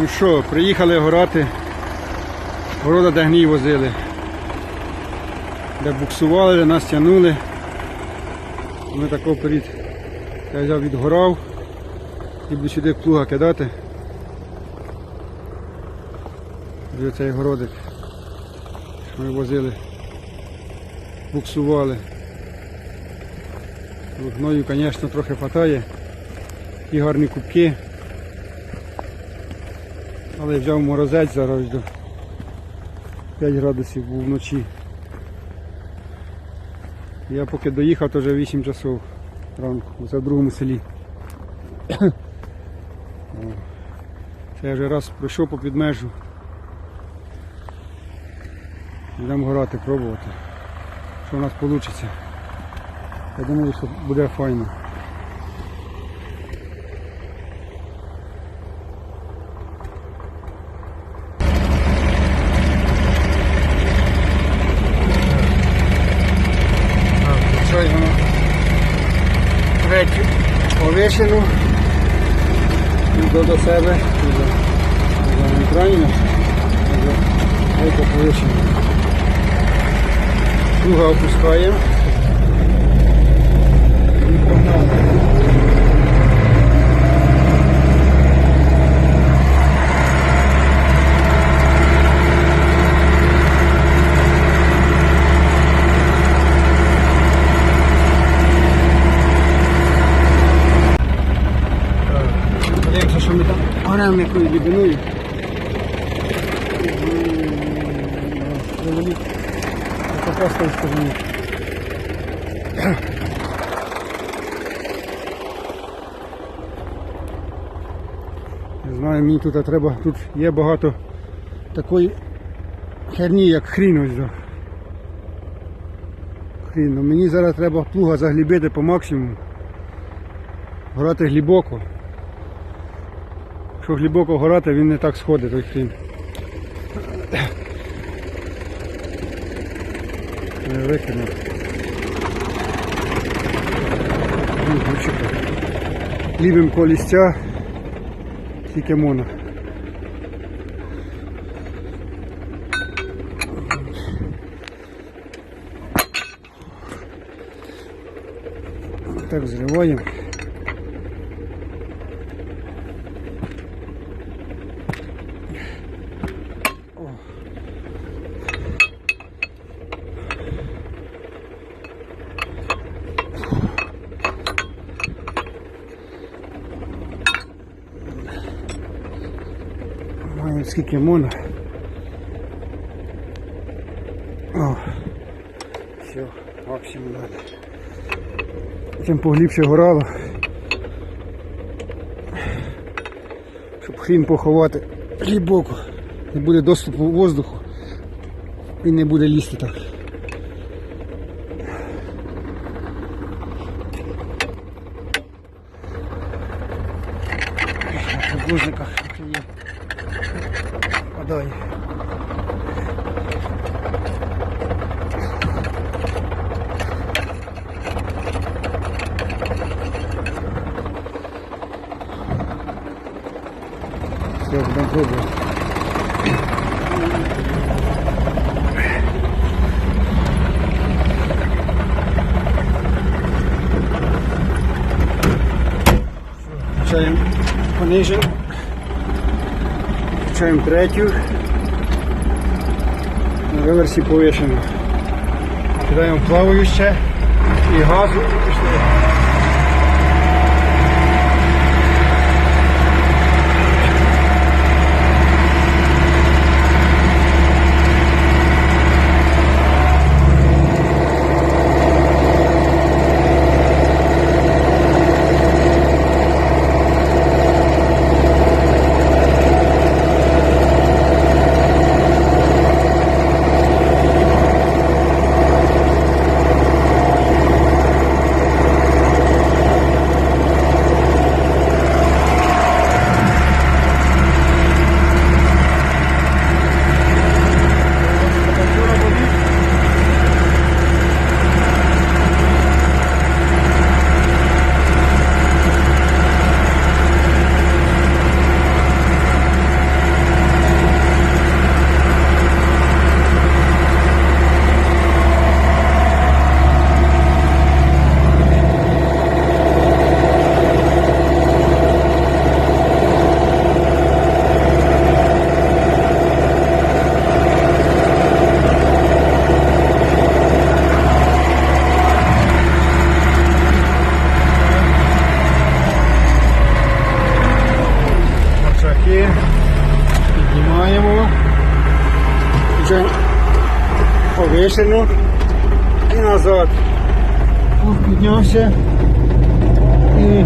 Ну що, приїхали горати. Города де гній возили. Де буксували, де нас тягнули. Ми такого перед я взяв відгорав і буду сюди плуга кидати. І оцей городик, ми возили, буксували. Гною, звісно, трохи хватає. І гарні кубки. Але взяв морозець зараз до 5 градусів був вночі. Я поки доїхав, то вже 8 часов ранку, це в другому селі. Це я вже раз пройшов по підмежу. Йдемо горати, пробувати. Що в нас вийде. Я думаю, що буде файно. Повишену до, до себе. Правильно? Друга опускаємо. І погнали. Подивимося, що ми там горемо якою глибиною. Завелик. Пока сторони. Не знаю, мені тут треба, тут є багато такої херні, як хрін ось. Хрін. Ну, Мені зараз треба плуга заглібити по максимуму. Грати глибоко. Якщо глибоко горати, він не так сходить той хрін. Не викинув. Ну. Лівим колістя, тільки моно. Так, зриваємо. Маємо скільки можна. О, все, максимум надо. Чим поглибше горало, щоб хрін поховати глибоко, не буде доступу воздуху і не буде лізти так. На подложниках є. Подай. Все, будемо пробувати. Включаємо понижен. Включаємо третю. На реверсі повишено. Кидаємо плаваюче і газу і пішли.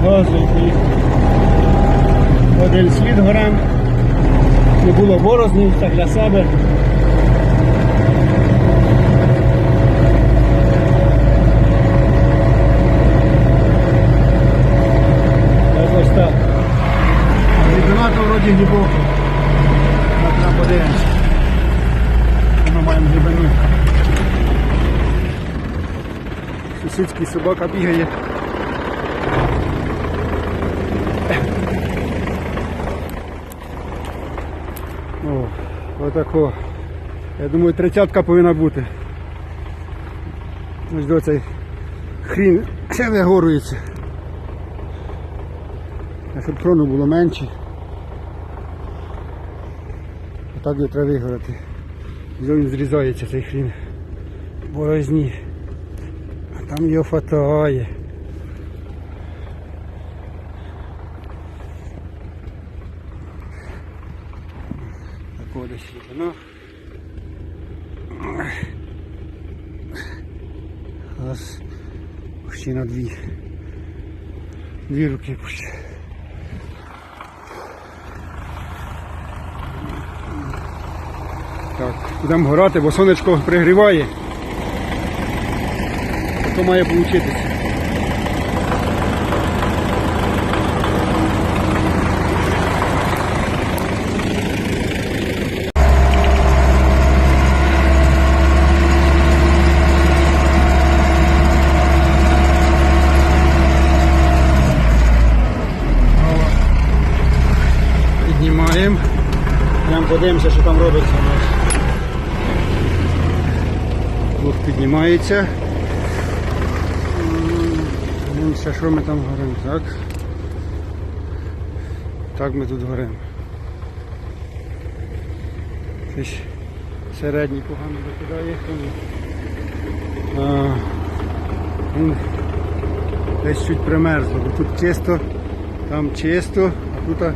І газує. Один слід горем. Не було борознів, так для себе. Якось так. Глибина то вроді глибоко. Так нам подивимося. Сусідський собака бігає. О, отако. Я думаю, тридцятка повинна бути. Ось до цей хрін ще вигорюється. А щоб трону було менше. Отак його треба вигорати. Він зрізається цей хрін. Борозні. А там його фатає. Такого десь глибина. Раз. Ще на дві. Дві руки пусть. Так, будемо горати, бо сонечко пригріває. То має получитися. Подивимося, що там робиться у нас. Плуг піднімається. Дивимося, що ми там горимо. Так. Так ми тут горимо. Щось середній погано закидає. А, він десь чуть примерзло, бо тут чисто, там чисто, а тут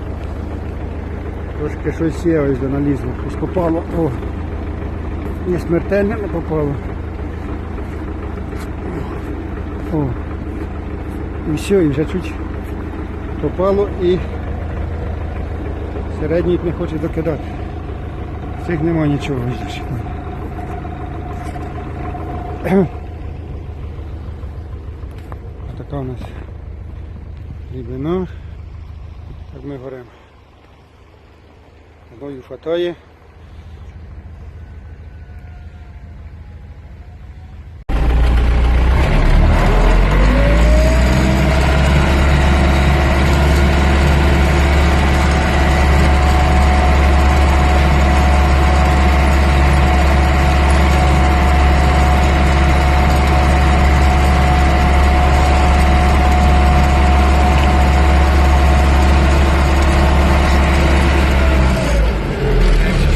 трошки щось є, ось де налізло. Ось попало. О, не смертельно не попало. О. І все, і вже чуть попало і середній не хоче докидати. Цих нема нічого. Така у нас глибина. Так ми горемо. Одною хватає.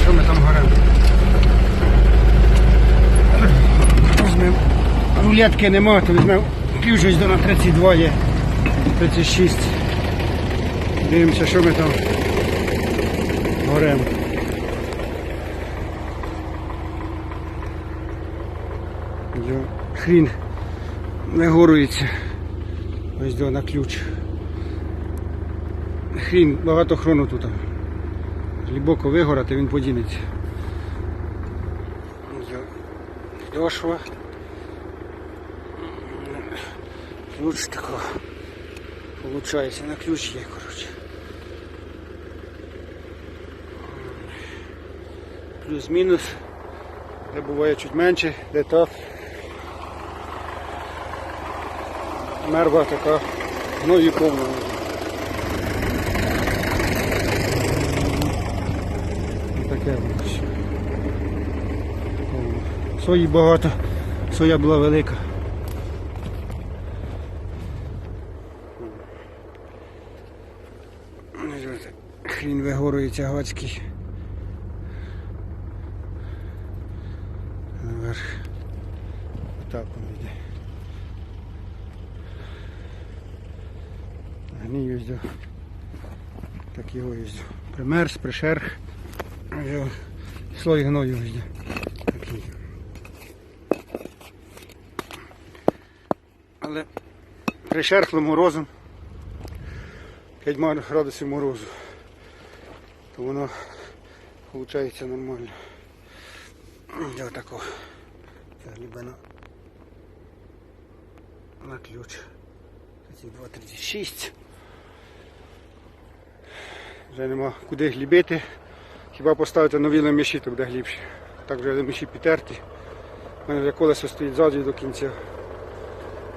Що ми там горемо? Візьмемо. Рулетки нема, то візьмемо ключ ось до на 32 є. 36. Дивимося, що ми там горемо. Хрін вигорується. Ось до на ключ. Хрін, багато хрону тут. Глибоко вигорати, він подінеться. Дошва. Ключ такого. Получається, на ключ є, коротше. Плюс-мінус. Де буває чуть менше, де так. Мерва така, ну і повна. Таке воно. Сої багато, соя була велика. Тягацький. Наверх. Отак он йде. Не їздив. Так його їздив. Примерз, пришерх. Слой гною везде. Такий. Але пришерхло морозом. 5 градусів морозу. То воно виходить нормально. Я отако. Глибина на ключ. 2,36. Вже нема куди глібити. Хіба поставити нові леміші, то буде глибше. Так вже леміші підтерті. У мене вже колесо стоїть ззаду до кінця.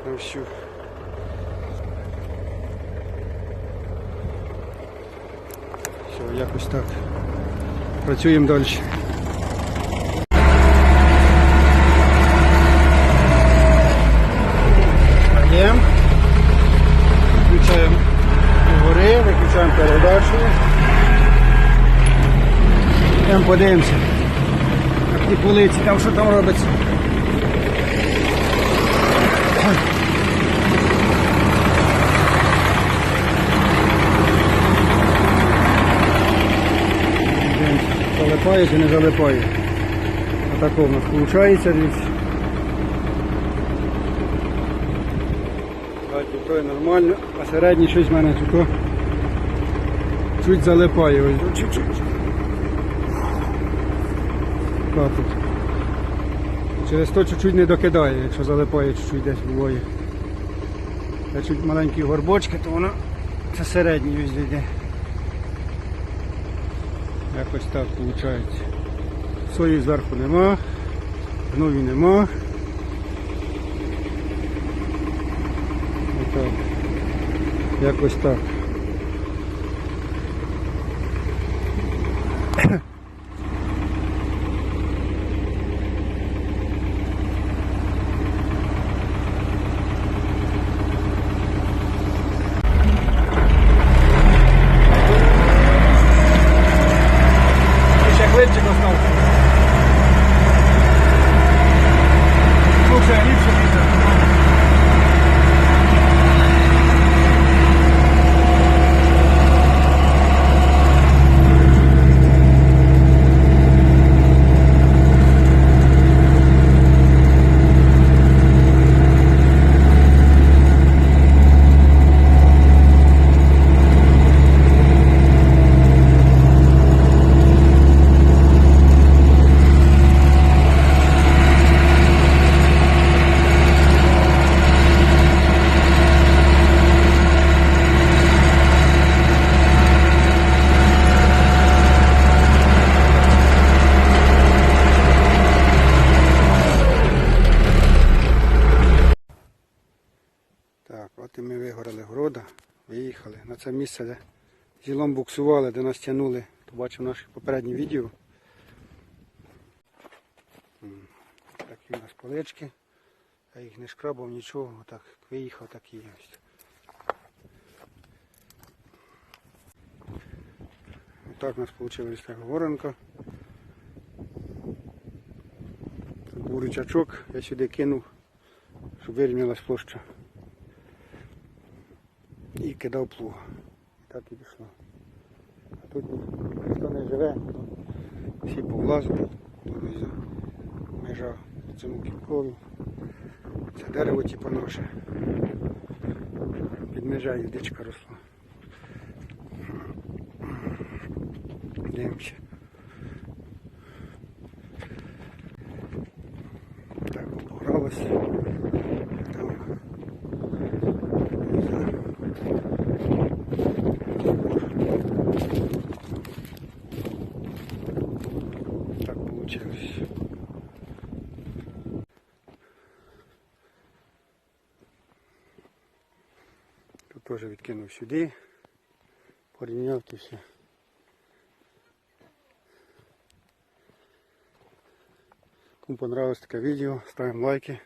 На всю. Все, якось так. Працюємо далі. Даємо. Включаємо гори, виключаємо передачу. Йдемо подивимося. На ті полиці, там що там робиться. Дивимося, Залипає чи не залипає. Отако в нас виходить. Бачите, то нормально, а середній щось в мене тут чуть залипає. Ось, чуть-чуть. Так тут. Через то чуть-чуть не докидає, якщо залипає чуть-чуть десь буває. Це чуть маленькі горбочки, то воно це середній ось йде. Якось так виходить. Сої зверху нема, гнові нема. Отак. Якось так. Ще хлебчик остався. Слушай, ліпше лізе. Так, от і ми вигорали города, виїхали на це місце, де зілом буксували, де нас тягнули. Хто бачив наші попередні відео. Такі у нас полички. Я їх не шкрабав нічого, так виїхав, так і є. Отак у нас вийшла така горанка. Тут я сюди кинув, щоб вирівнялась площа і кидав плуга. І так і пішло. А тут ніхто не живе, всі повлазили, тут межа цьому кілкові. Це дерево типу наше. Під межею дичка росла. Дивимося. Так, погралося. Там. Не знаю. Так получилось. Тут теж сюди, порівняв і все. Кому понравилось таке відео, ставимо лайки.